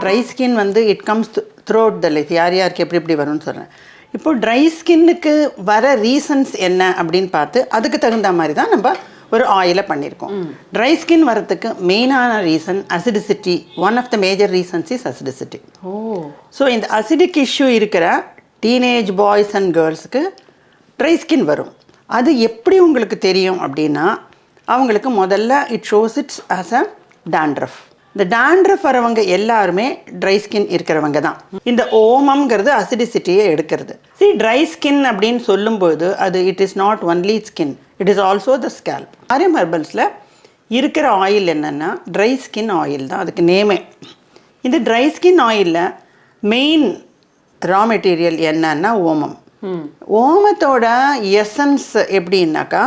Try skin வந்து it comes throughout the life யார் யாருக்கு எப்படி எப்படி வரும்னு சொல்கிறேன் இப்போ ட்ரை ஸ்கின்னுக்கு வர ரீசன்ஸ் என்ன அப்படின்னு பார்த்து அதுக்கு தகுந்த மாதிரி தான் நம்ம ஒரு ஆயிலை பண்ணியிருக்கோம் ட்ரை ஸ்கின் வரத்துக்கு மெயினான reason acidity one of the major reasons is acidity O. So இந்த அசிடிக் இஷ்யூ இருக்கிற டீனேஜ் பாய்ஸ் அண்ட் கேர்ள்ஸுக்கு ட்ரை ஸ்கின் வரும். அது எப்படி உங்களுக்கு தெரியும் அப்படின்னா அவங்களுக்கு முதல்ல it shows it's as a dandruff. இந்த dandruff வரவங்க எல்லாருமே ட்ரை ஸ்கின் இருக்கிறவங்க தான். இந்த ஓமம்ங்கிறது அசிடிசிட்டியை எடுக்கிறது. See ட்ரை ஸ்கின் அப்படின்னு சொல்லும்போது அது it is not only skin it is also the scalp ஆரியம் ஹெர்பல்ஸில் இருக்கிற ஆயில் என்னென்னா ட்ரை ஸ்கின் ஆயில் தான். அதுக்கு நேமே. இந்த ட்ரை ஸ்கின் ஆயிலில் மெயின் ரா மெட்டீரியல் என்னன்னா ஓமம். ஓமத்தோட எசன்ஸ் எப்படின்னாக்கா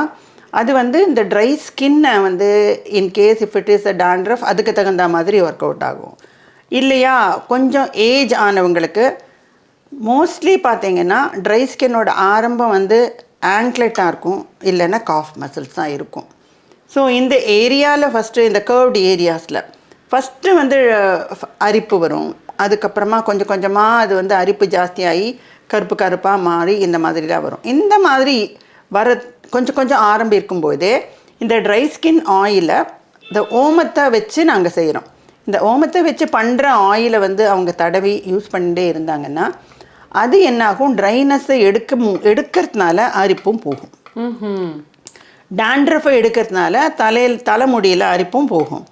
அது வந்து இந்த ட்ரை ஸ்கின்னை வந்து in case if it is a dandruff அதுக்கு தகுந்த மாதிரி ஒர்க் அவுட் ஆகும். இல்லையா? கொஞ்சம் ஏஜ் ஆனவங்களுக்கு மோஸ்ட்லி பார்த்தீங்கன்னா ட்ரை ஸ்கின்னோட ஆரம்பம் வந்து ஆங்க்லெட்டாக இருக்கும் இல்லைன்னா காஃப் மசில்ஸ் தான் இருக்கும். ஸோ இந்த ஏரியாவில் ஃபஸ்ட்டு இந்த கர்வ்டு ஏரியாஸில் ஃபஸ்ட்டு வந்து அரிப்பு வரும். அதுக்கப்புறமா கொஞ்சம் கொஞ்சமாக அது வந்து அரிப்பு ஜாஸ்தியாகி கருப்பு கருப்பாக மாறி இந்த மாதிரி தான் வரும். இந்த மாதிரி வர கொஞ்சம் கொஞ்சம் ஆரம்பிக்கும் போதே இந்த ட்ரை ஸ்கின் ஆயிலை இந்த ஓமத்தை வச்சு நாங்கள் செய்கிறோம் இந்த ஓமத்தை வச்சு பண்ணுற ஆயிலை வந்து அவங்க தடவி யூஸ் பண்ணிட்டே இருந்தாங்கன்னா அது என்னாகும்? ட்ரைனஸை எடுக்க எடுக்கறதுனால அரிப்பும் போகும். டேண்ட்ரஃபை எடுக்கிறதுனால தலையில் தலைமுடியில் அரிப்பும் போகும்.